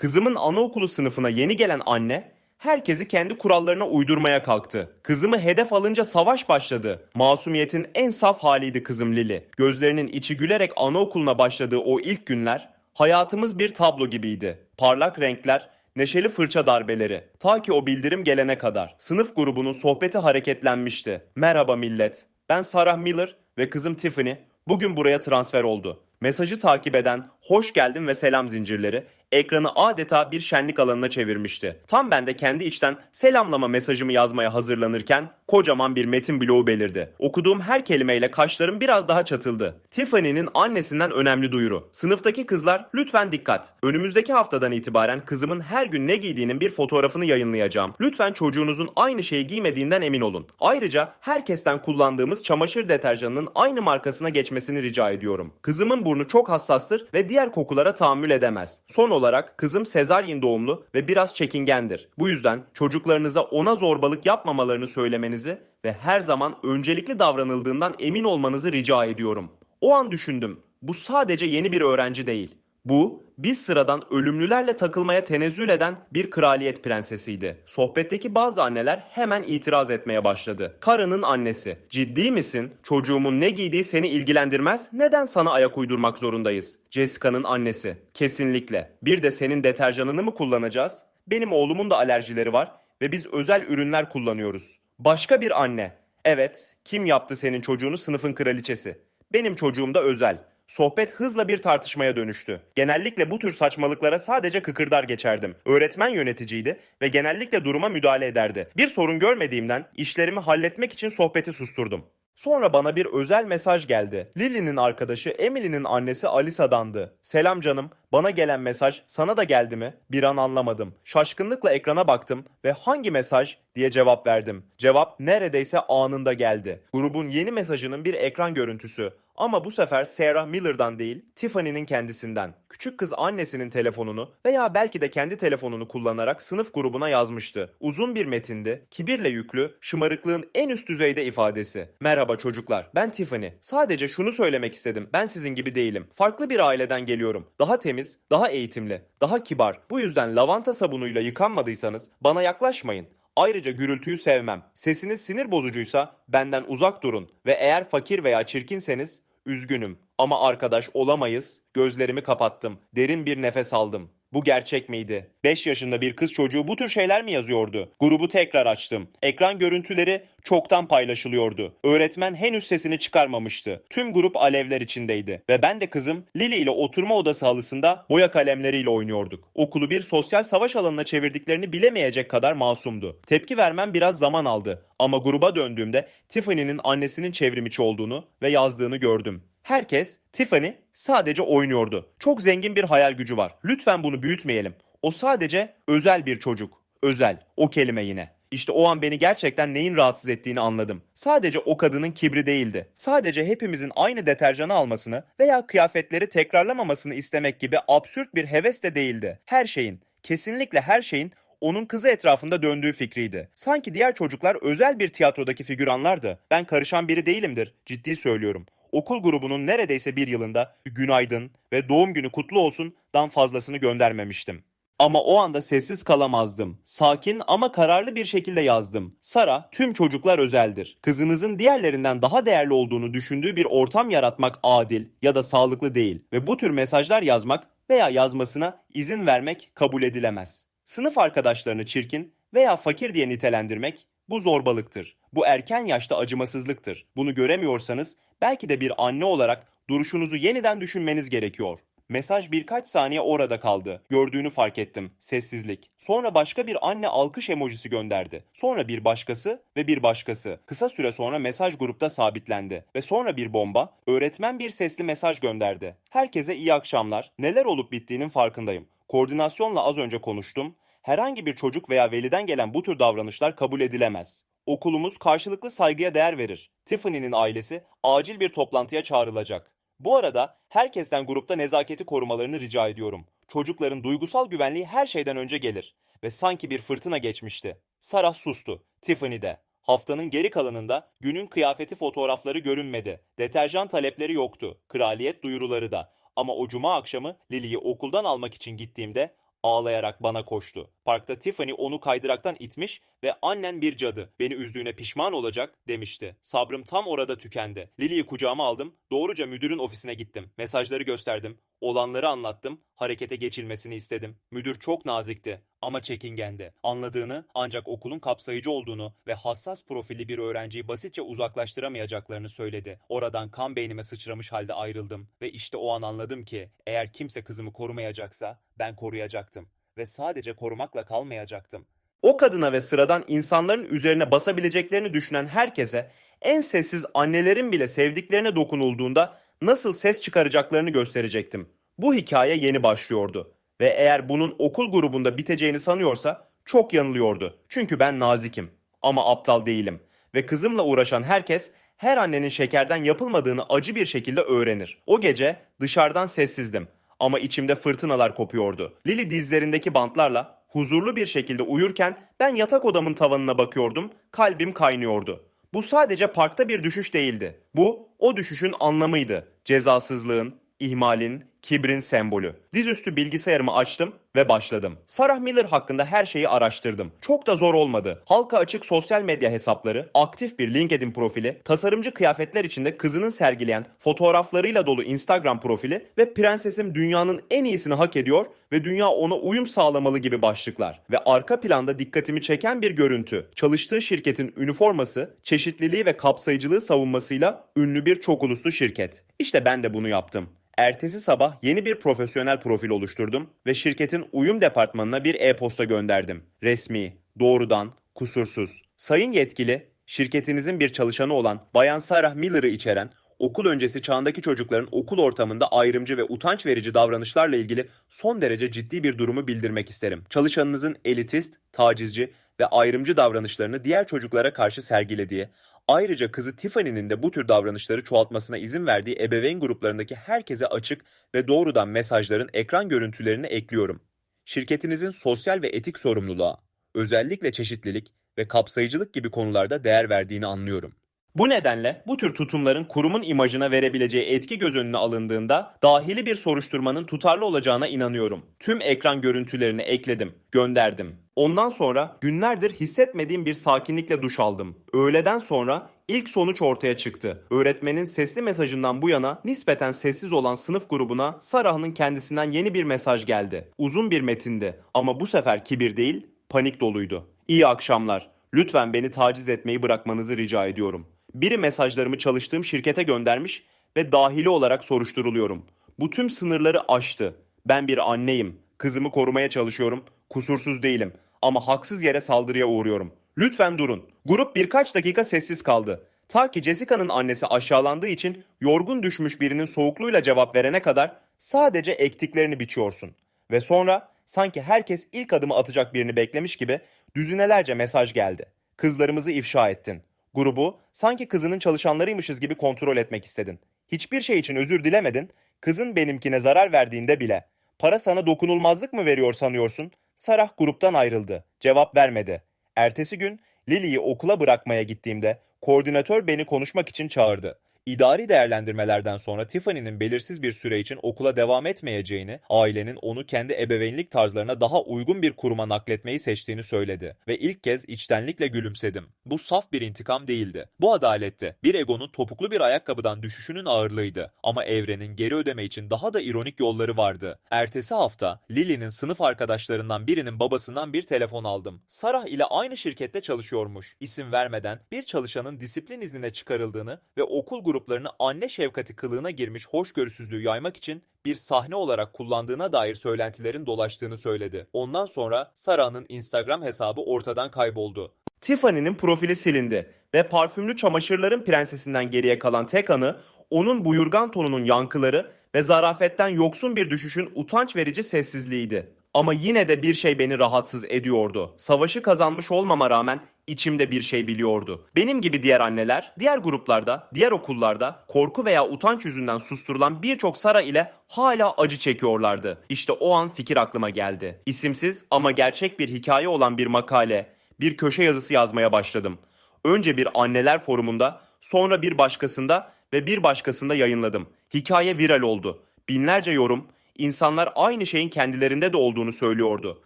Kızımın anaokulu sınıfına yeni gelen anne herkesi kendi kurallarına uydurmaya kalktı. Kızımı hedef alınca savaş başladı. Masumiyetin en saf haliydi kızım Lili. Gözlerinin içi gülerek anaokuluna başladığı o ilk günler hayatımız bir tablo gibiydi. Parlak renkler, neşeli fırça darbeleri. Ta ki o bildirim gelene kadar. Sınıf grubunun sohbeti hareketlenmişti. Merhaba millet. Ben Sarah Miller ve kızım Tiffany bugün buraya transfer oldu. Mesajı takip eden hoş geldin ve selam zincirleri ekranı adeta bir şenlik alanına çevirmişti. Tam ben de kendi içten selamlama mesajımı yazmaya hazırlanırken kocaman bir metin bloğu belirdi. Okuduğum her kelimeyle kaşlarım biraz daha çatıldı. Tiffany'nin annesinden önemli duyuru. Sınıftaki kızlar lütfen dikkat. Önümüzdeki haftadan itibaren kızımın her gün ne giydiğinin bir fotoğrafını yayınlayacağım. Lütfen çocuğunuzun aynı şeyi giymediğinden emin olun. Ayrıca herkesten kullandığımız çamaşır deterjanının aynı markasına geçmesini rica ediyorum. Kızımın burnu çok hassastır ve diğer kokulara tahammül edemez. Son olarak kızım sezaryen doğumlu ve biraz çekingendir. Bu yüzden çocuklarınıza ona zorbalık yapmamalarını söylemenizi ve her zaman öncelikli davranıldığından emin olmanızı rica ediyorum. O an düşündüm. Bu sadece yeni bir öğrenci değil. Bu, biz sıradan ölümlülerle takılmaya tenezzül eden bir kraliyet prensesiydi. Sohbetteki bazı anneler hemen itiraz etmeye başladı. Karının annesi, ciddi misin? Çocuğumun ne giydiği seni ilgilendirmez, neden sana ayak uydurmak zorundayız? Jessica'nın annesi, kesinlikle. Bir de senin deterjanını mı kullanacağız? Benim oğlumun da alerjileri var ve biz özel ürünler kullanıyoruz. Başka bir anne, evet, kim yaptı senin çocuğunu sınıfın kraliçesi? Benim çocuğum da özel. Sohbet hızla bir tartışmaya dönüştü. Genellikle bu tür saçmalıklara sadece kıkırdar geçerdim. Öğretmen yöneticiydi ve genellikle duruma müdahale ederdi. Bir sorun görmediğimden işlerimi halletmek için sohbeti susturdum. Sonra bana bir özel mesaj geldi. Lily'nin arkadaşı Emily'nin annesi Alisa'dandı. Selam canım, bana gelen mesaj sana da geldi mi? Bir an anlamadım. Şaşkınlıkla ekrana baktım ve hangi mesaj diye cevap verdim. Cevap neredeyse anında geldi. Grubun yeni mesajının bir ekran görüntüsü. Ama bu sefer Sarah Miller'dan değil, Tiffany'nin kendisinden. Küçük kız annesinin telefonunu veya belki de kendi telefonunu kullanarak sınıf grubuna yazmıştı. Uzun bir metindi, kibirle yüklü, şımarıklığın en üst düzeyde ifadesi. Merhaba çocuklar, ben Tiffany. Sadece şunu söylemek istedim, ben sizin gibi değilim. Farklı bir aileden geliyorum. Daha temiz, daha eğitimli, daha kibar. Bu yüzden lavanta sabunuyla yıkanmadıysanız bana yaklaşmayın. Ayrıca gürültüyü sevmem. Sesiniz sinir bozucuysa benden uzak durun ve eğer fakir veya çirkinseniz üzgünüm ama arkadaş olamayız. Gözlerimi kapattım. Derin bir nefes aldım. Bu gerçek miydi? 5 yaşında bir kız çocuğu bu tür şeyler mi yazıyordu? Grubu tekrar açtım. Ekran görüntüleri çoktan paylaşılıyordu. Öğretmen henüz sesini çıkarmamıştı. Tüm grup alevler içindeydi. Ve ben de kızım Lily ile oturma odası halısında boya kalemleriyle oynuyorduk. Okulu bir sosyal savaş alanına çevirdiklerini bilemeyecek kadar masumdu. Tepki vermem biraz zaman aldı. Ama gruba döndüğümde Tiffany'nin annesinin çevrimiçi olduğunu ve yazdığını gördüm. Herkes Tiffany sadece oynuyordu. Çok zengin bir hayal gücü var. Lütfen bunu büyütmeyelim. O sadece özel bir çocuk. Özel. O kelime yine. İşte o an beni gerçekten neyin rahatsız ettiğini anladım. Sadece o kadının kibri değildi. Sadece hepimizin aynı deterjanı almasını veya kıyafetleri tekrarlamamasını istemek gibi absürt bir heves de değildi. Her şeyin, kesinlikle her şeyin onun kızı etrafında döndüğü fikriydi. Sanki diğer çocuklar özel bir tiyatrodaki figüranlardı. Ben karışan biri değilimdir. Ciddi söylüyorum okul grubunun neredeyse bir yılında günaydın ve doğum günü kutlu olsundan fazlasını göndermemiştim. Ama o anda sessiz kalamazdım. Sakin ama kararlı bir şekilde yazdım. Sara, tüm çocuklar özeldir. Kızınızın diğerlerinden daha değerli olduğunu düşündüğü bir ortam yaratmak adil ya da sağlıklı değil ve bu tür mesajlar yazmak veya yazmasına izin vermek kabul edilemez. Sınıf arkadaşlarını çirkin veya fakir diye nitelendirmek bu zorbalıktır. Bu erken yaşta acımasızlıktır. Bunu göremiyorsanız belki de bir anne olarak duruşunuzu yeniden düşünmeniz gerekiyor. Mesaj birkaç saniye orada kaldı. Gördüğünü fark ettim. Sessizlik. Sonra başka bir anne alkış emojisi gönderdi. Sonra bir başkası ve bir başkası. Kısa süre sonra mesaj grupta sabitlendi. Ve sonra bir bomba, öğretmen bir sesli mesaj gönderdi. Herkese iyi akşamlar. Neler olup bittiğinin farkındayım. Koordinasyonla az önce konuştum. Herhangi bir çocuk veya veliden gelen bu tür davranışlar kabul edilemez. Okulumuz karşılıklı saygıya değer verir. Tiffany'nin ailesi acil bir toplantıya çağrılacak. Bu arada herkesten grupta nezaketi korumalarını rica ediyorum. Çocukların duygusal güvenliği her şeyden önce gelir. Ve sanki bir fırtına geçmişti. Sarah sustu. Tiffany de. Haftanın geri kalanında günün kıyafeti fotoğrafları görünmedi. Deterjan talepleri yoktu. Kraliyet duyuruları da. Ama o cuma akşamı Lily'yi okuldan almak için gittiğimde Ağlayarak bana koştu. Parkta Tiffany onu kaydıraktan itmiş ve annen bir cadı. Beni üzdüğüne pişman olacak demişti. Sabrım tam orada tükendi. Lily'yi kucağıma aldım. Doğruca müdürün ofisine gittim. Mesajları gösterdim. Olanları anlattım. Harekete geçilmesini istedim. Müdür çok nazikti ama çekingendi. Anladığını ancak okulun kapsayıcı olduğunu ve hassas profilli bir öğrenciyi basitçe uzaklaştıramayacaklarını söyledi. Oradan kan beynime sıçramış halde ayrıldım ve işte o an anladım ki eğer kimse kızımı korumayacaksa ben koruyacaktım ve sadece korumakla kalmayacaktım. O kadına ve sıradan insanların üzerine basabileceklerini düşünen herkese en sessiz annelerin bile sevdiklerine dokunulduğunda nasıl ses çıkaracaklarını gösterecektim. Bu hikaye yeni başlıyordu ve eğer bunun okul grubunda biteceğini sanıyorsa çok yanılıyordu. Çünkü ben nazikim ama aptal değilim ve kızımla uğraşan herkes her annenin şekerden yapılmadığını acı bir şekilde öğrenir. O gece dışarıdan sessizdim ama içimde fırtınalar kopuyordu. Lily dizlerindeki bantlarla huzurlu bir şekilde uyurken ben yatak odamın tavanına bakıyordum, kalbim kaynıyordu. Bu sadece parkta bir düşüş değildi. Bu o düşüşün anlamıydı. Cezasızlığın, ihmalin, kibrin sembolü. Dizüstü bilgisayarımı açtım ve başladım. Sarah Miller hakkında her şeyi araştırdım. Çok da zor olmadı. Halka açık sosyal medya hesapları, aktif bir LinkedIn profili, tasarımcı kıyafetler içinde kızının sergileyen fotoğraflarıyla dolu Instagram profili ve prensesim dünyanın en iyisini hak ediyor ve dünya ona uyum sağlamalı gibi başlıklar. Ve arka planda dikkatimi çeken bir görüntü. Çalıştığı şirketin üniforması, çeşitliliği ve kapsayıcılığı savunmasıyla ünlü bir çok uluslu şirket. İşte ben de bunu yaptım. Ertesi sabah yeni bir profesyonel profil oluşturdum ve şirketin uyum departmanına bir e-posta gönderdim. Resmi, doğrudan, kusursuz. Sayın yetkili, şirketinizin bir çalışanı olan Bayan Sarah Miller'ı içeren okul öncesi çağındaki çocukların okul ortamında ayrımcı ve utanç verici davranışlarla ilgili son derece ciddi bir durumu bildirmek isterim. Çalışanınızın elitist, tacizci ve ayrımcı davranışlarını diğer çocuklara karşı sergilediği, ayrıca kızı Tiffany'nin de bu tür davranışları çoğaltmasına izin verdiği ebeveyn gruplarındaki herkese açık ve doğrudan mesajların ekran görüntülerini ekliyorum. Şirketinizin sosyal ve etik sorumluluğa, özellikle çeşitlilik ve kapsayıcılık gibi konularda değer verdiğini anlıyorum. Bu nedenle bu tür tutumların kurumun imajına verebileceği etki göz önüne alındığında dahili bir soruşturmanın tutarlı olacağına inanıyorum. Tüm ekran görüntülerini ekledim, gönderdim. Ondan sonra günlerdir hissetmediğim bir sakinlikle duş aldım. Öğleden sonra ilk sonuç ortaya çıktı. Öğretmenin sesli mesajından bu yana nispeten sessiz olan sınıf grubuna Sarah'ın kendisinden yeni bir mesaj geldi. Uzun bir metindi ama bu sefer kibir değil, panik doluydu. İyi akşamlar. Lütfen beni taciz etmeyi bırakmanızı rica ediyorum. Biri mesajlarımı çalıştığım şirkete göndermiş ve dahili olarak soruşturuluyorum. Bu tüm sınırları aştı. Ben bir anneyim. Kızımı korumaya çalışıyorum. Kusursuz değilim. Ama haksız yere saldırıya uğruyorum. Lütfen durun. Grup birkaç dakika sessiz kaldı. Ta ki Jessica'nın annesi aşağılandığı için yorgun düşmüş birinin soğukluğuyla cevap verene kadar sadece ektiklerini biçiyorsun. Ve sonra sanki herkes ilk adımı atacak birini beklemiş gibi düzinelerce mesaj geldi. Kızlarımızı ifşa ettin. Grubu sanki kızının çalışanlarıymışız gibi kontrol etmek istedin. Hiçbir şey için özür dilemedin. Kızın benimkine zarar verdiğinde bile. Para sana dokunulmazlık mı veriyor sanıyorsun? Sarah gruptan ayrıldı. Cevap vermedi. Ertesi gün Lily'yi okula bırakmaya gittiğimde koordinatör beni konuşmak için çağırdı. İdari değerlendirmelerden sonra Tiffany'nin belirsiz bir süre için okula devam etmeyeceğini, ailenin onu kendi ebeveynlik tarzlarına daha uygun bir kuruma nakletmeyi seçtiğini söyledi ve ilk kez içtenlikle gülümsedim. Bu saf bir intikam değildi. Bu adalette bir egonun topuklu bir ayakkabıdan düşüşünün ağırlığıydı ama evrenin geri ödeme için daha da ironik yolları vardı. Ertesi hafta Lily'nin sınıf arkadaşlarından birinin babasından bir telefon aldım. Sarah ile aynı şirkette çalışıyormuş. İsim vermeden bir çalışanın disiplin iznine çıkarıldığını ve okul gruplarını anne şefkati kılığına girmiş hoşgörüsüzlüğü yaymak için bir sahne olarak kullandığına dair söylentilerin dolaştığını söyledi. Ondan sonra Sarah'ın Instagram hesabı ortadan kayboldu. Tiffany'nin profili silindi ve parfümlü çamaşırların prensesinden geriye kalan tek anı onun buyurgan tonunun yankıları ve zarafetten yoksun bir düşüşün utanç verici sessizliğiydi. Ama yine de bir şey beni rahatsız ediyordu. Savaşı kazanmış olmama rağmen içimde bir şey biliyordu. Benim gibi diğer anneler, diğer gruplarda, diğer okullarda korku veya utanç yüzünden susturulan birçok Sara ile hala acı çekiyorlardı. İşte o an fikir aklıma geldi. İsimsiz ama gerçek bir hikaye olan bir makale, bir köşe yazısı yazmaya başladım. Önce bir anneler forumunda, sonra bir başkasında ve bir başkasında yayınladım. Hikaye viral oldu. Binlerce yorum, İnsanlar aynı şeyin kendilerinde de olduğunu söylüyordu.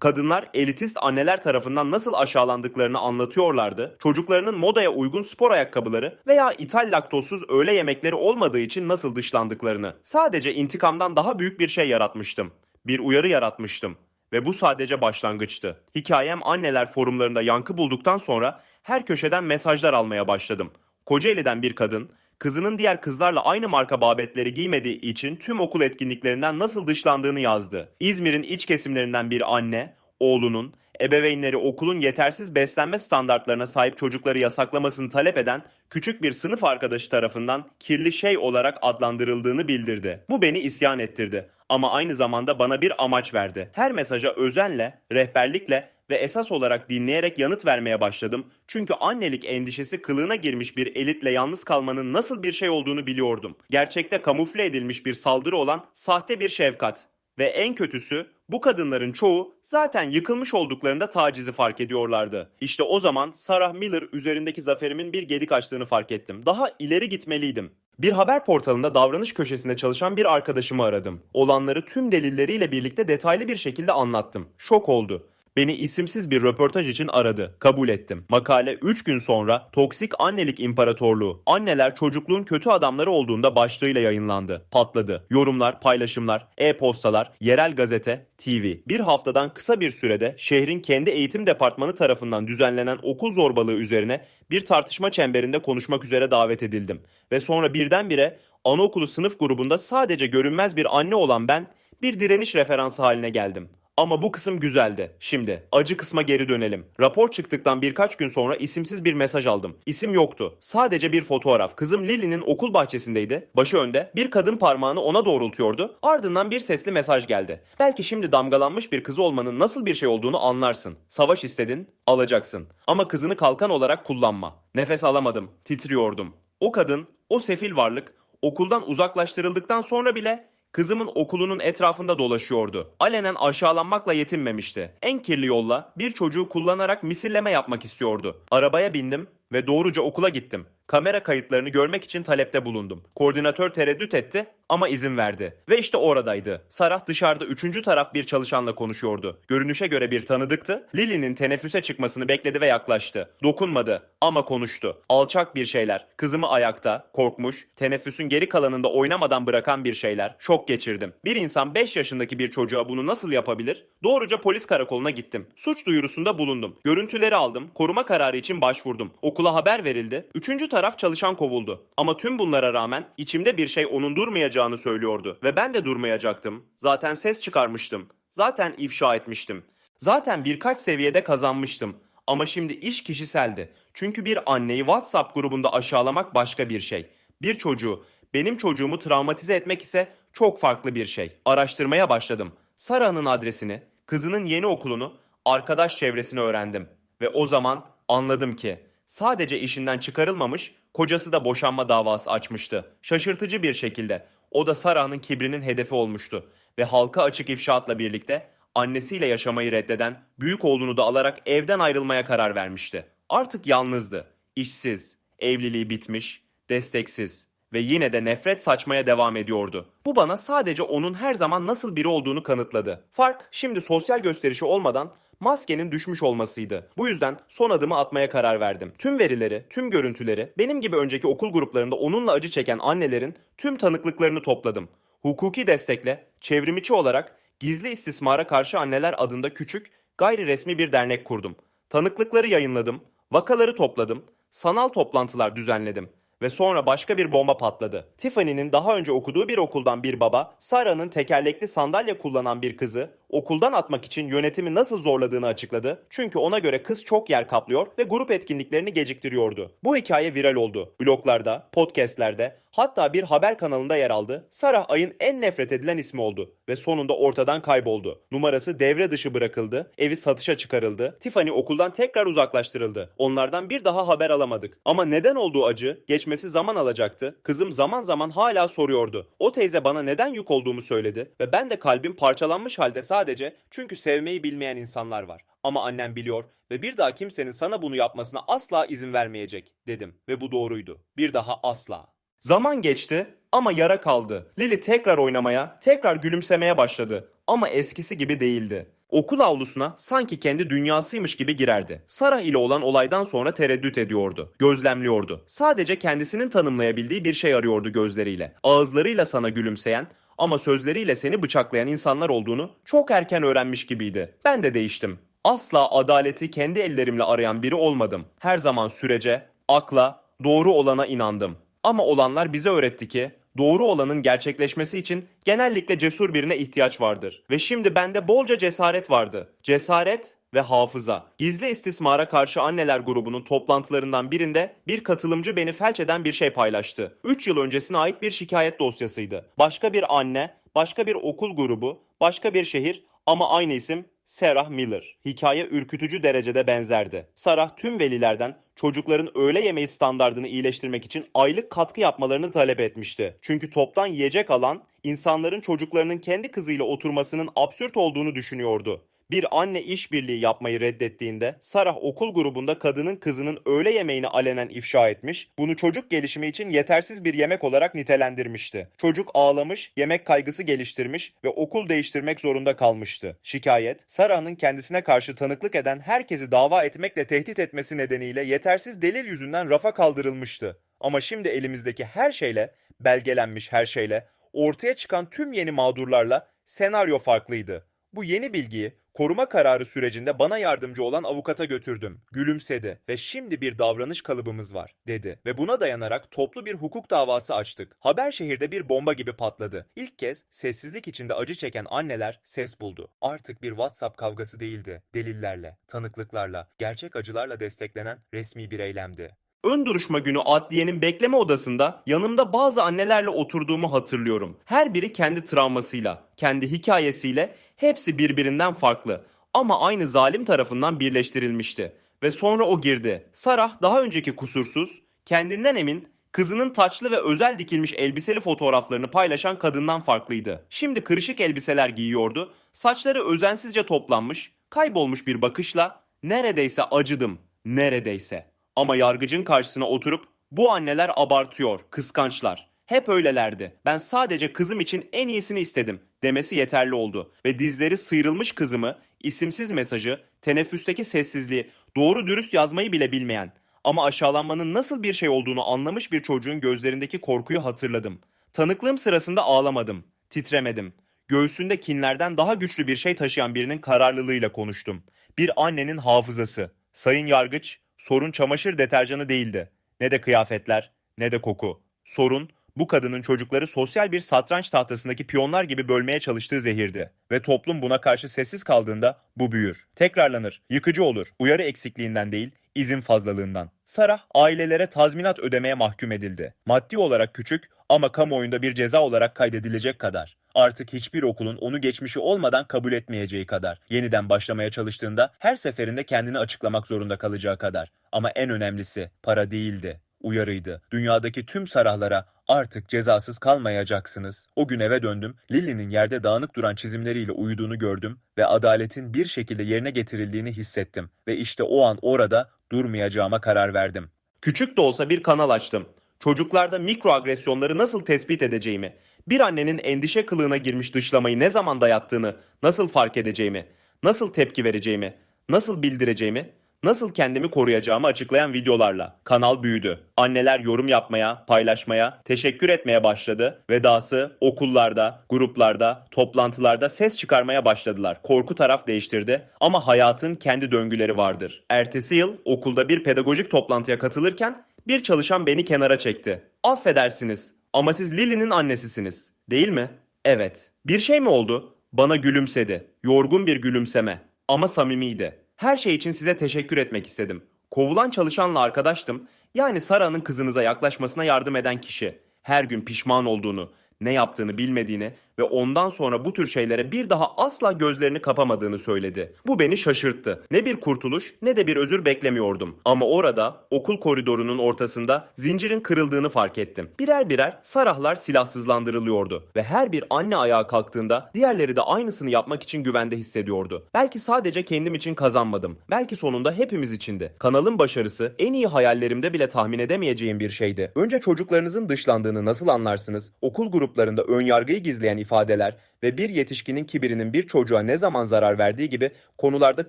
Kadınlar elitist anneler tarafından nasıl aşağılandıklarını anlatıyorlardı. Çocuklarının modaya uygun spor ayakkabıları veya ithal laktozsuz öğle yemekleri olmadığı için nasıl dışlandıklarını. Sadece intikamdan daha büyük bir şey yaratmıştım. Bir uyarı yaratmıştım. Ve bu sadece başlangıçtı. Hikayem anneler forumlarında yankı bulduktan sonra her köşeden mesajlar almaya başladım. Kocaeli'den bir kadın, kızının diğer kızlarla aynı marka babetleri giymediği için tüm okul etkinliklerinden nasıl dışlandığını yazdı. İzmir'in iç kesimlerinden bir anne, oğlunun, ebeveynleri okulun yetersiz beslenme standartlarına sahip çocukları yasaklamasını talep eden küçük bir sınıf arkadaşı tarafından kirli şey olarak adlandırıldığını bildirdi. Bu beni isyan ettirdi ama aynı zamanda bana bir amaç verdi. Her mesaja özenle, rehberlikle ve esas olarak dinleyerek yanıt vermeye başladım. Çünkü annelik endişesi kılığına girmiş bir elitle yalnız kalmanın nasıl bir şey olduğunu biliyordum. Gerçekte kamufle edilmiş bir saldırı olan sahte bir şefkat. Ve en kötüsü bu kadınların çoğu zaten yıkılmış olduklarında tacizi fark ediyorlardı. İşte o zaman Sarah Miller üzerindeki zaferimin bir gedik açtığını fark ettim. Daha ileri gitmeliydim. Bir haber portalında davranış köşesinde çalışan bir arkadaşımı aradım. Olanları tüm delilleriyle birlikte detaylı bir şekilde anlattım. Şok oldu. Beni isimsiz bir röportaj için aradı. Kabul ettim. Makale 3 gün sonra Toksik Annelik İmparatorluğu. Anneler çocukluğun kötü adamları olduğunda başlığıyla yayınlandı. Patladı. Yorumlar, paylaşımlar, e-postalar, yerel gazete, TV. Bir haftadan kısa bir sürede şehrin kendi eğitim departmanı tarafından düzenlenen okul zorbalığı üzerine bir tartışma çemberinde konuşmak üzere davet edildim. Ve sonra birdenbire anaokulu sınıf grubunda sadece görünmez bir anne olan ben bir direniş referansı haline geldim. Ama bu kısım güzeldi. Şimdi acı kısma geri dönelim. Rapor çıktıktan birkaç gün sonra isimsiz bir mesaj aldım. İsim yoktu. Sadece bir fotoğraf. Kızım Lily'nin okul bahçesindeydi. Başı önde. Bir kadın parmağını ona doğrultuyordu. Ardından bir sesli mesaj geldi. Belki şimdi damgalanmış bir kız olmanın nasıl bir şey olduğunu anlarsın. Savaş istedin, alacaksın. Ama kızını kalkan olarak kullanma. Nefes alamadım. Titriyordum. O kadın, o sefil varlık okuldan uzaklaştırıldıktan sonra bile Kızımın okulunun etrafında dolaşıyordu. Alenen aşağılanmakla yetinmemişti. En kirli yolla bir çocuğu kullanarak misilleme yapmak istiyordu. Arabaya bindim ve doğruca okula gittim. Kamera kayıtlarını görmek için talepte bulundum. Koordinatör tereddüt etti ama izin verdi. Ve işte oradaydı. Sarah dışarıda üçüncü taraf bir çalışanla konuşuyordu. Görünüşe göre bir tanıdıktı. Lily'nin teneffüse çıkmasını bekledi ve yaklaştı. Dokunmadı ama konuştu. Alçak bir şeyler. Kızımı ayakta, korkmuş, teneffüsün geri kalanında oynamadan bırakan bir şeyler. Şok geçirdim. Bir insan 5 yaşındaki bir çocuğa bunu nasıl yapabilir? Doğruca polis karakoluna gittim. Suç duyurusunda bulundum. Görüntüleri aldım. Koruma kararı için başvurdum. Okula haber verildi. Üçüncü taraf çalışan kovuldu. Ama tüm bunlara rağmen içimde bir şey onun durmayacağını söylüyordu. Ve ben de durmayacaktım. Zaten ses çıkarmıştım. Zaten ifşa etmiştim. Zaten birkaç seviyede kazanmıştım. Ama şimdi iş kişiseldi. Çünkü bir anneyi WhatsApp grubunda aşağılamak başka bir şey. Bir çocuğu, benim çocuğumu travmatize etmek ise çok farklı bir şey. Araştırmaya başladım. Sara'nın adresini, kızının yeni okulunu, arkadaş çevresini öğrendim. Ve o zaman anladım ki sadece işinden çıkarılmamış, kocası da boşanma davası açmıştı. Şaşırtıcı bir şekilde. O da Sara'nın kibrinin hedefi olmuştu. Ve halka açık ifşaatla birlikte annesiyle yaşamayı reddeden büyük oğlunu da alarak evden ayrılmaya karar vermişti. Artık yalnızdı, işsiz, evliliği bitmiş, desteksiz ve yine de nefret saçmaya devam ediyordu. Bu bana sadece onun her zaman nasıl biri olduğunu kanıtladı. Fark şimdi sosyal gösterişi olmadan maskenin düşmüş olmasıydı. Bu yüzden son adımı atmaya karar verdim. Tüm verileri, tüm görüntüleri, benim gibi önceki okul gruplarında onunla acı çeken annelerin tüm tanıklıklarını topladım. Hukuki destekle, çevrimiçi olarak Gizli İstismara Karşı Anneler adında küçük, gayri resmi bir dernek kurdum. Tanıklıkları yayınladım, vakaları topladım, sanal toplantılar düzenledim ve sonra başka bir bomba patladı. Tiffany'nin daha önce okuduğu bir okuldan bir baba, Sarah'nın tekerlekli sandalye kullanan bir kızı okuldan atmak için yönetimi nasıl zorladığını açıkladı. Çünkü ona göre kız çok yer kaplıyor ve grup etkinliklerini geciktiriyordu. Bu hikaye viral oldu. Bloglarda, podcastlerde, hatta bir haber kanalında yer aldı. Sarah ayın en nefret edilen ismi oldu ve sonunda ortadan kayboldu. Numarası devre dışı bırakıldı, evi satışa çıkarıldı, Tiffany okuldan tekrar uzaklaştırıldı. Onlardan bir daha haber alamadık. Ama neden olduğu acı geçmesi zaman alacaktı. Kızım zaman zaman hala soruyordu. O teyze bana neden yük olduğumu söyledi ve ben de kalbim parçalanmış halde sadece çünkü sevmeyi bilmeyen insanlar var. Ama annem biliyor ve bir daha kimsenin sana bunu yapmasına asla izin vermeyecek dedim ve bu doğruydu. Bir daha asla. Zaman geçti ama yara kaldı. Lily tekrar oynamaya, tekrar gülümsemeye başladı. Ama eskisi gibi değildi. Okul avlusuna sanki kendi dünyasıymış gibi girerdi. Sarah ile olan olaydan sonra tereddüt ediyordu. Gözlemliyordu. Sadece kendisinin tanımlayabildiği bir şey arıyordu gözleriyle. Ağızlarıyla sana gülümseyen ama sözleriyle seni bıçaklayan insanlar olduğunu çok erken öğrenmiş gibiydi. Ben de değiştim. Asla adaleti kendi ellerimle arayan biri olmadım. Her zaman sürece, akla, doğru olana inandım. Ama olanlar bize öğretti ki doğru olanın gerçekleşmesi için genellikle cesur birine ihtiyaç vardır. Ve şimdi bende bolca cesaret vardı. Cesaret ve hafıza. Gizli istismara karşı anneler grubunun toplantılarından birinde bir katılımcı beni felç eden bir şey paylaştı. 3 yıl öncesine ait bir şikayet dosyasıydı. Başka bir anne, başka bir okul grubu, başka bir şehir ama aynı isim Sarah Miller. Hikaye ürkütücü derecede benzerdi. Sarah tüm velilerden çocukların öğle yemeği standardını iyileştirmek için aylık katkı yapmalarını talep etmişti. Çünkü toptan yiyecek alan insanların çocuklarının kendi kızıyla oturmasının absürt olduğunu düşünüyordu. Bir anne işbirliği yapmayı reddettiğinde Sarah okul grubunda kadının kızının öğle yemeğini alenen ifşa etmiş, bunu çocuk gelişimi için yetersiz bir yemek olarak nitelendirmişti. Çocuk ağlamış, yemek kaygısı geliştirmiş ve okul değiştirmek zorunda kalmıştı. Şikayet, Sarah'ın kendisine karşı tanıklık eden herkesi dava etmekle tehdit etmesi nedeniyle yetersiz delil yüzünden rafa kaldırılmıştı. Ama şimdi elimizdeki her şeyle, belgelenmiş her şeyle, ortaya çıkan tüm yeni mağdurlarla senaryo farklıydı. Bu yeni bilgiyi koruma kararı sürecinde bana yardımcı olan avukata götürdüm. Gülümsedi ve şimdi bir davranış kalıbımız var dedi ve buna dayanarak toplu bir hukuk davası açtık. Haber şehirde bir bomba gibi patladı. İlk kez sessizlik içinde acı çeken anneler ses buldu. Artık bir WhatsApp kavgası değildi. Delillerle, tanıklıklarla, gerçek acılarla desteklenen resmi bir eylemdi. Ön duruşma günü adliyenin bekleme odasında yanımda bazı annelerle oturduğumu hatırlıyorum. Her biri kendi travmasıyla, kendi hikayesiyle hepsi birbirinden farklı ama aynı zalim tarafından birleştirilmişti. Ve sonra o girdi. Sarah daha önceki kusursuz, kendinden emin, kızının taçlı ve özel dikilmiş elbiseli fotoğraflarını paylaşan kadından farklıydı. Şimdi kırışık elbiseler giyiyordu, saçları özensizce toplanmış, kaybolmuş bir bakışla neredeyse acıdım, neredeyse. Ama yargıcın karşısına oturup bu anneler abartıyor, kıskançlar. Hep öylelerdi. Ben sadece kızım için en iyisini istedim demesi yeterli oldu. Ve dizleri sıyrılmış kızımı, isimsiz mesajı, teneffüsteki sessizliği, doğru dürüst yazmayı bile bilmeyen ama aşağılanmanın nasıl bir şey olduğunu anlamış bir çocuğun gözlerindeki korkuyu hatırladım. Tanıklığım sırasında ağlamadım, titremedim. Göğsünde kinlerden daha güçlü bir şey taşıyan birinin kararlılığıyla konuştum. Bir annenin hafızası. Sayın Yargıç, sorun çamaşır deterjanı değildi. Ne de kıyafetler, ne de koku. Sorun bu kadının çocukları sosyal bir satranç tahtasındaki piyonlar gibi bölmeye çalıştığı zehirdi. Ve toplum buna karşı sessiz kaldığında bu büyür. Tekrarlanır, yıkıcı olur. Uyarı eksikliğinden değil, izin fazlalığından. Sarah ailelere tazminat ödemeye mahkum edildi. Maddi olarak küçük ama kamuoyunda bir ceza olarak kaydedilecek kadar. Artık hiçbir okulun onu geçmişi olmadan kabul etmeyeceği kadar. Yeniden başlamaya çalıştığında her seferinde kendini açıklamak zorunda kalacağı kadar. Ama en önemlisi para değildi uyarıydı. Dünyadaki tüm sarahlara artık cezasız kalmayacaksınız. O gün eve döndüm, Lily'nin yerde dağınık duran çizimleriyle uyuduğunu gördüm ve adaletin bir şekilde yerine getirildiğini hissettim. Ve işte o an orada durmayacağıma karar verdim. Küçük de olsa bir kanal açtım. Çocuklarda mikroagresyonları nasıl tespit edeceğimi, bir annenin endişe kılığına girmiş dışlamayı ne zaman dayattığını nasıl fark edeceğimi, nasıl tepki vereceğimi, nasıl bildireceğimi, nasıl kendimi koruyacağımı açıklayan videolarla. Kanal büyüdü. Anneler yorum yapmaya, paylaşmaya, teşekkür etmeye başladı ve dahası okullarda, gruplarda, toplantılarda ses çıkarmaya başladılar. Korku taraf değiştirdi ama hayatın kendi döngüleri vardır. Ertesi yıl okulda bir pedagojik toplantıya katılırken bir çalışan beni kenara çekti. Affedersiniz ama siz Lily'nin annesisiniz, değil mi? Evet. Bir şey mi oldu? Bana gülümsedi. Yorgun bir gülümseme ama samimiydi. Her şey için size teşekkür etmek istedim. Kovulan çalışanla arkadaştım. Yani Sara'nın kızınıza yaklaşmasına yardım eden kişi. Her gün pişman olduğunu, ne yaptığını bilmediğini ve ondan sonra bu tür şeylere bir daha asla gözlerini kapamadığını söyledi. Bu beni şaşırttı. Ne bir kurtuluş ne de bir özür beklemiyordum. Ama orada okul koridorunun ortasında zincirin kırıldığını fark ettim. Birer birer Sarahlar silahsızlandırılıyordu ve her bir anne ayağa kalktığında diğerleri de aynısını yapmak için güvende hissediyordu. Belki sadece kendim için kazanmadım. Belki sonunda hepimiz içindi. Kanalın başarısı en iyi hayallerimde bile tahmin edemeyeceğim bir şeydi. Önce çocuklarınızın dışlandığını nasıl anlarsınız? Okul gruplarında ön yargıyı gizleyen ifadeler ve bir yetişkinin kibirinin bir çocuğa ne zaman zarar verdiği gibi konularda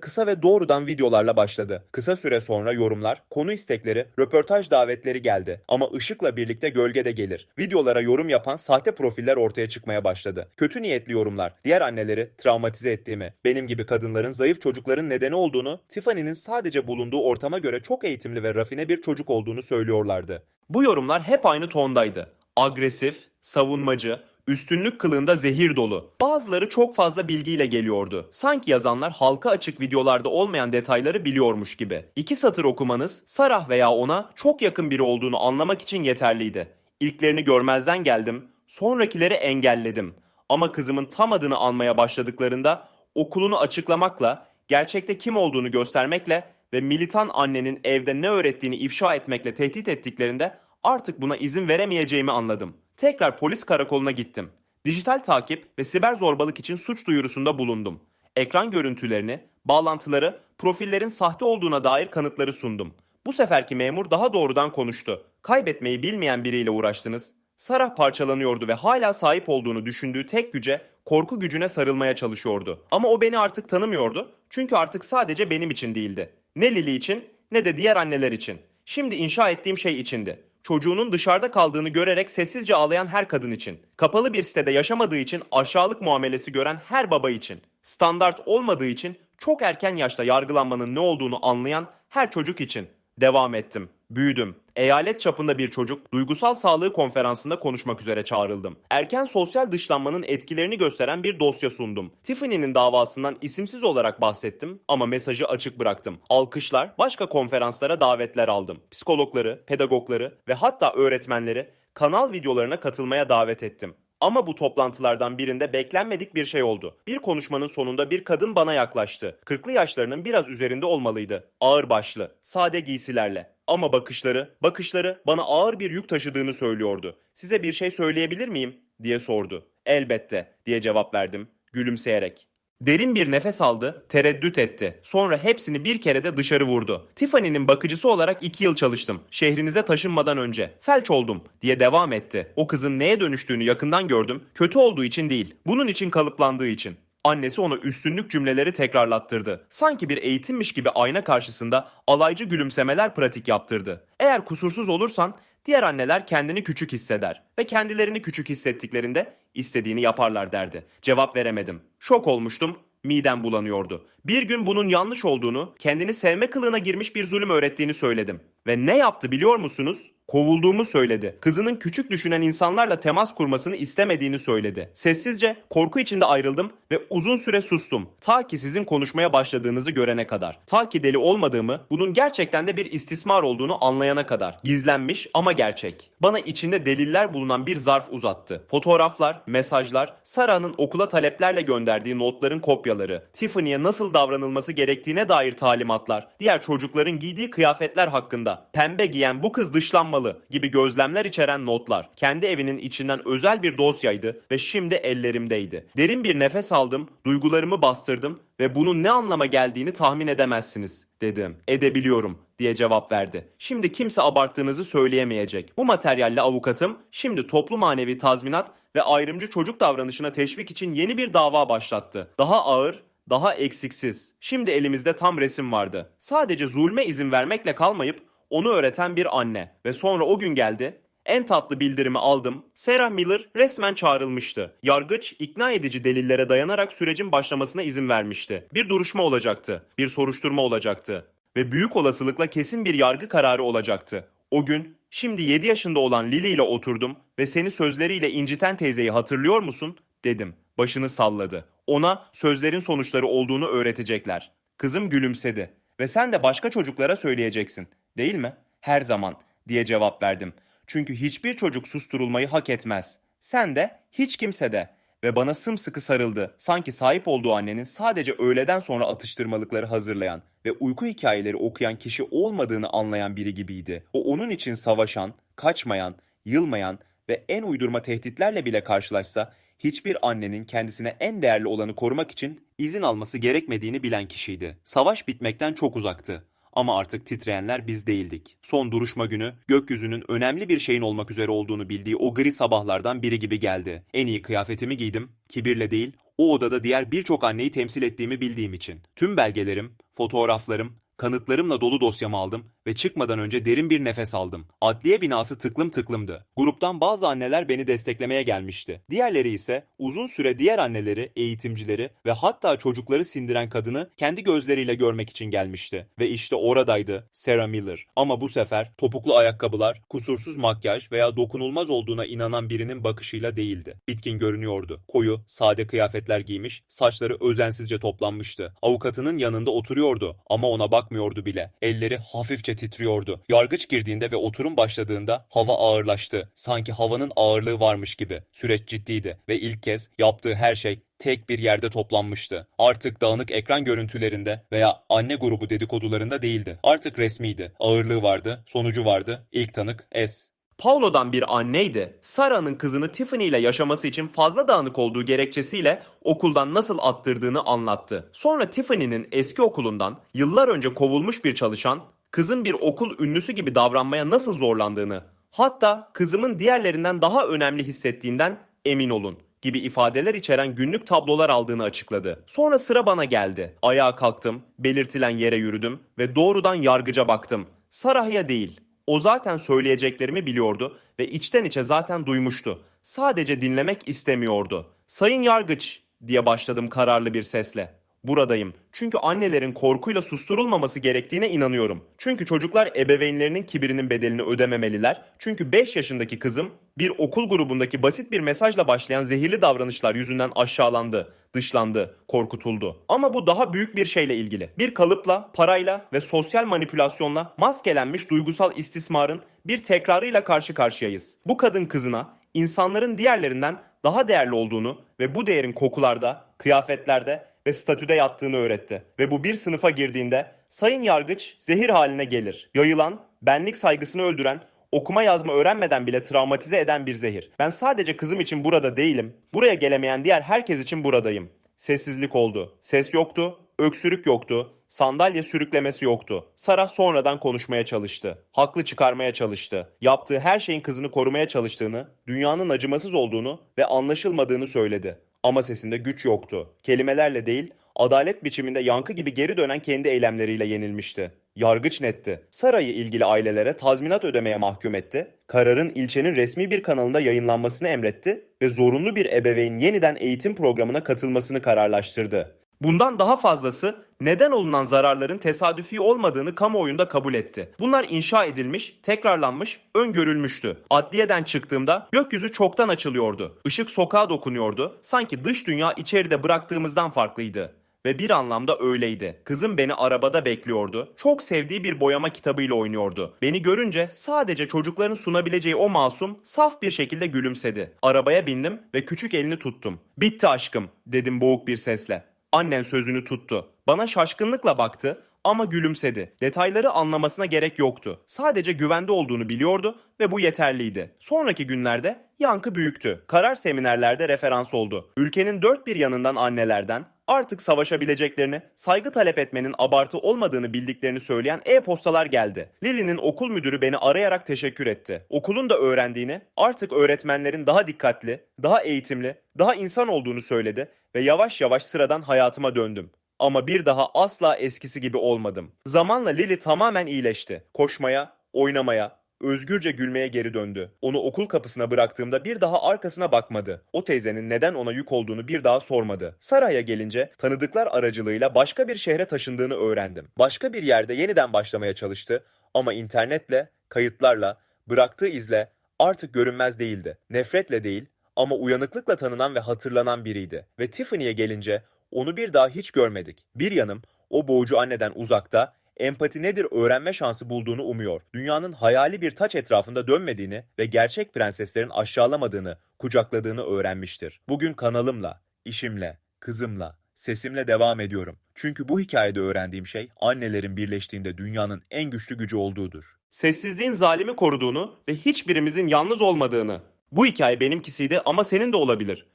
kısa ve doğrudan videolarla başladı. Kısa süre sonra yorumlar, konu istekleri, röportaj davetleri geldi. Ama ışıkla birlikte gölge de gelir. Videolara yorum yapan sahte profiller ortaya çıkmaya başladı. Kötü niyetli yorumlar, diğer anneleri travmatize ettiğimi, benim gibi kadınların zayıf çocukların nedeni olduğunu, Tiffany'nin sadece bulunduğu ortama göre çok eğitimli ve rafine bir çocuk olduğunu söylüyorlardı. Bu yorumlar hep aynı tondaydı. Agresif, savunmacı, üstünlük kılığında zehir dolu. Bazıları çok fazla bilgiyle geliyordu. Sanki yazanlar halka açık videolarda olmayan detayları biliyormuş gibi. İki satır okumanız Sarah veya ona çok yakın biri olduğunu anlamak için yeterliydi. İlklerini görmezden geldim, sonrakileri engelledim. Ama kızımın tam adını almaya başladıklarında okulunu açıklamakla, gerçekte kim olduğunu göstermekle ve militan annenin evde ne öğrettiğini ifşa etmekle tehdit ettiklerinde artık buna izin veremeyeceğimi anladım. Tekrar polis karakoluna gittim. Dijital takip ve siber zorbalık için suç duyurusunda bulundum. Ekran görüntülerini, bağlantıları, profillerin sahte olduğuna dair kanıtları sundum. Bu seferki memur daha doğrudan konuştu. Kaybetmeyi bilmeyen biriyle uğraştınız. Sarah parçalanıyordu ve hala sahip olduğunu düşündüğü tek güce, korku gücüne sarılmaya çalışıyordu. Ama o beni artık tanımıyordu. Çünkü artık sadece benim için değildi. Ne Lily için ne de diğer anneler için. Şimdi inşa ettiğim şey içindi. Çocuğunun dışarıda kaldığını görerek sessizce ağlayan her kadın için. Kapalı bir sitede yaşamadığı için aşağılık muamelesi gören her baba için. Standart olmadığı için çok erken yaşta yargılanmanın ne olduğunu anlayan her çocuk için. Devam ettim. Büyüdüm. Eyalet çapında bir çocuk duygusal sağlığı konferansında konuşmak üzere çağrıldım. Erken sosyal dışlanmanın etkilerini gösteren bir dosya sundum. Tiffany'nin davasından isimsiz olarak bahsettim ama mesajı açık bıraktım. Alkışlar, başka konferanslara davetler aldım. Psikologları, pedagogları ve hatta öğretmenleri kanal videolarına katılmaya davet ettim. Ama bu toplantılardan birinde beklenmedik bir şey oldu. Bir konuşmanın sonunda bir kadın bana yaklaştı. 40'lı yaşlarının biraz üzerinde olmalıydı. Ağır başlı, sade giysilerle. Ama bakışları, bakışları bana ağır bir yük taşıdığını söylüyordu. Size bir şey söyleyebilir miyim? diye sordu. Elbette diye cevap verdim gülümseyerek. Derin bir nefes aldı, tereddüt etti. Sonra hepsini bir kere de dışarı vurdu. Tiffany'nin bakıcısı olarak iki yıl çalıştım. Şehrinize taşınmadan önce. Felç oldum diye devam etti. O kızın neye dönüştüğünü yakından gördüm. Kötü olduğu için değil. Bunun için kalıplandığı için. Annesi ona üstünlük cümleleri tekrarlattırdı. Sanki bir eğitimmiş gibi ayna karşısında alaycı gülümsemeler pratik yaptırdı. Eğer kusursuz olursan diğer anneler kendini küçük hisseder ve kendilerini küçük hissettiklerinde istediğini yaparlar derdi. Cevap veremedim. Şok olmuştum. Midem bulanıyordu. Bir gün bunun yanlış olduğunu, kendini sevme kılığına girmiş bir zulüm öğrettiğini söyledim. Ve ne yaptı biliyor musunuz? Kovulduğumu söyledi. Kızının küçük düşünen insanlarla temas kurmasını istemediğini söyledi. Sessizce, korku içinde ayrıldım ve uzun süre sustum. Ta ki sizin konuşmaya başladığınızı görene kadar. Ta ki deli olmadığımı, bunun gerçekten de bir istismar olduğunu anlayana kadar. Gizlenmiş ama gerçek. Bana içinde deliller bulunan bir zarf uzattı. Fotoğraflar, mesajlar, Sarah'nın okula taleplerle gönderdiği notların kopyaları, Tiffany'ye nasıl davranılması gerektiğine dair talimatlar, diğer çocukların giydiği kıyafetler hakkında, pembe giyen bu kız dışlanmalı gibi gözlemler içeren notlar. Kendi evinin içinden özel bir dosyaydı ve şimdi ellerimdeydi. Derin bir nefes aldım, duygularımı bastırdım ve bunun ne anlama geldiğini tahmin edemezsiniz dedim. Edebiliyorum diye cevap verdi. Şimdi kimse abarttığınızı söyleyemeyecek. Bu materyalle avukatım şimdi toplu manevi tazminat ve ayrımcı çocuk davranışına teşvik için yeni bir dava başlattı. Daha ağır, daha eksiksiz. Şimdi elimizde tam resim vardı. Sadece zulme izin vermekle kalmayıp onu öğreten bir anne. Ve sonra o gün geldi. En tatlı bildirimi aldım. Sarah Miller resmen çağrılmıştı. Yargıç ikna edici delillere dayanarak sürecin başlamasına izin vermişti. Bir duruşma olacaktı. Bir soruşturma olacaktı. Ve büyük olasılıkla kesin bir yargı kararı olacaktı. O gün şimdi 7 yaşında olan Lily ile oturdum ve seni sözleriyle inciten teyzeyi hatırlıyor musun? dedim. Başını salladı. Ona sözlerin sonuçları olduğunu öğretecekler. Kızım gülümsedi. Ve sen de başka çocuklara söyleyeceksin. Değil mi? Her zaman diye cevap verdim. Çünkü hiçbir çocuk susturulmayı hak etmez. Sen de hiç kimse de. ve bana sımsıkı sarıldı. Sanki sahip olduğu annenin sadece öğleden sonra atıştırmalıkları hazırlayan ve uyku hikayeleri okuyan kişi olmadığını anlayan biri gibiydi. O onun için savaşan, kaçmayan, yılmayan ve en uydurma tehditlerle bile karşılaşsa hiçbir annenin kendisine en değerli olanı korumak için izin alması gerekmediğini bilen kişiydi. Savaş bitmekten çok uzaktı. Ama artık titreyenler biz değildik. Son duruşma günü gökyüzünün önemli bir şeyin olmak üzere olduğunu bildiği o gri sabahlardan biri gibi geldi. En iyi kıyafetimi giydim. Kibirle değil, o odada diğer birçok anneyi temsil ettiğimi bildiğim için. Tüm belgelerim, fotoğraflarım, kanıtlarımla dolu dosyamı aldım ve çıkmadan önce derin bir nefes aldım. Adliye binası tıklım tıklımdı. Gruptan bazı anneler beni desteklemeye gelmişti. Diğerleri ise uzun süre diğer anneleri, eğitimcileri ve hatta çocukları sindiren kadını kendi gözleriyle görmek için gelmişti. Ve işte oradaydı Sarah Miller. Ama bu sefer topuklu ayakkabılar, kusursuz makyaj veya dokunulmaz olduğuna inanan birinin bakışıyla değildi. Bitkin görünüyordu. Koyu, sade kıyafetler giymiş, saçları özensizce toplanmıştı. Avukatının yanında oturuyordu ama ona bakmıyordu bile. Elleri hafifçe titriyordu. Yargıç girdiğinde ve oturum başladığında hava ağırlaştı. Sanki havanın ağırlığı varmış gibi. Süreç ciddiydi ve ilk kez yaptığı her şey tek bir yerde toplanmıştı. Artık dağınık ekran görüntülerinde veya anne grubu dedikodularında değildi. Artık resmiydi. Ağırlığı vardı, sonucu vardı. İlk tanık S. Paulo'dan bir anneydi. Sarah'nın kızını Tiffany ile yaşaması için fazla dağınık olduğu gerekçesiyle okuldan nasıl attırdığını anlattı. Sonra Tiffany'nin eski okulundan yıllar önce kovulmuş bir çalışan, kızın bir okul ünlüsü gibi davranmaya nasıl zorlandığını, hatta kızımın diğerlerinden daha önemli hissettiğinden emin olun gibi ifadeler içeren günlük tablolar aldığını açıkladı. Sonra sıra bana geldi. Ayağa kalktım, belirtilen yere yürüdüm ve doğrudan yargıca baktım. Sarah'ya değil, o zaten söyleyeceklerimi biliyordu ve içten içe zaten duymuştu. Sadece dinlemek istemiyordu. Sayın Yargıç diye başladım kararlı bir sesle. Buradayım. Çünkü annelerin korkuyla susturulmaması gerektiğine inanıyorum. Çünkü çocuklar ebeveynlerinin kibirinin bedelini ödememeliler. Çünkü 5 yaşındaki kızım bir okul grubundaki basit bir mesajla başlayan zehirli davranışlar yüzünden aşağılandı, dışlandı, korkutuldu. Ama bu daha büyük bir şeyle ilgili. Bir kalıpla, parayla ve sosyal manipülasyonla maskelenmiş duygusal istismarın bir tekrarıyla karşı karşıyayız. Bu kadın kızına insanların diğerlerinden daha değerli olduğunu ve bu değerin kokularda, kıyafetlerde ve statüde yattığını öğretti. Ve bu bir sınıfa girdiğinde sayın yargıç zehir haline gelir. Yayılan, benlik saygısını öldüren, okuma yazma öğrenmeden bile travmatize eden bir zehir. Ben sadece kızım için burada değilim. Buraya gelemeyen diğer herkes için buradayım. Sessizlik oldu. Ses yoktu, öksürük yoktu, sandalye sürüklemesi yoktu. Sara sonradan konuşmaya çalıştı. Haklı çıkarmaya çalıştı. Yaptığı her şeyin kızını korumaya çalıştığını, dünyanın acımasız olduğunu ve anlaşılmadığını söyledi. Ama sesinde güç yoktu. Kelimelerle değil, adalet biçiminde yankı gibi geri dönen kendi eylemleriyle yenilmişti. Yargıç netti. Sarayı ilgili ailelere tazminat ödemeye mahkum etti. Kararın ilçenin resmi bir kanalında yayınlanmasını emretti ve zorunlu bir ebeveyn yeniden eğitim programına katılmasını kararlaştırdı. Bundan daha fazlası neden olunan zararların tesadüfi olmadığını kamuoyunda kabul etti. Bunlar inşa edilmiş, tekrarlanmış, öngörülmüştü. Adliyeden çıktığımda gökyüzü çoktan açılıyordu. Işık sokağa dokunuyordu. Sanki dış dünya içeride bıraktığımızdan farklıydı. Ve bir anlamda öyleydi. Kızım beni arabada bekliyordu. Çok sevdiği bir boyama kitabıyla oynuyordu. Beni görünce sadece çocukların sunabileceği o masum saf bir şekilde gülümsedi. Arabaya bindim ve küçük elini tuttum. Bitti aşkım dedim boğuk bir sesle. Annen sözünü tuttu. Bana şaşkınlıkla baktı ama gülümsedi. Detayları anlamasına gerek yoktu. Sadece güvende olduğunu biliyordu ve bu yeterliydi. Sonraki günlerde yankı büyüktü. Karar seminerlerde referans oldu. Ülkenin dört bir yanından annelerden artık savaşabileceklerini, saygı talep etmenin abartı olmadığını bildiklerini söyleyen e-postalar geldi. Lily'nin okul müdürü beni arayarak teşekkür etti. Okulun da öğrendiğini, artık öğretmenlerin daha dikkatli, daha eğitimli, daha insan olduğunu söyledi ve yavaş yavaş sıradan hayatıma döndüm. Ama bir daha asla eskisi gibi olmadım. Zamanla Lily tamamen iyileşti. Koşmaya, oynamaya, özgürce gülmeye geri döndü. Onu okul kapısına bıraktığımda bir daha arkasına bakmadı. O teyzenin neden ona yük olduğunu bir daha sormadı. Saray'a gelince tanıdıklar aracılığıyla başka bir şehre taşındığını öğrendim. Başka bir yerde yeniden başlamaya çalıştı ama internetle, kayıtlarla, bıraktığı izle artık görünmez değildi. Nefretle değil ama uyanıklıkla tanınan ve hatırlanan biriydi. Ve Tiffany'ye gelince onu bir daha hiç görmedik. Bir yanım o boğucu anneden uzakta, empati nedir öğrenme şansı bulduğunu umuyor. Dünyanın hayali bir taç etrafında dönmediğini ve gerçek prenseslerin aşağılamadığını, kucakladığını öğrenmiştir. Bugün kanalımla, işimle, kızımla, sesimle devam ediyorum. Çünkü bu hikayede öğrendiğim şey annelerin birleştiğinde dünyanın en güçlü gücü olduğudur. Sessizliğin zalimi koruduğunu ve hiçbirimizin yalnız olmadığını. Bu hikaye benimkisiydi ama senin de olabilir.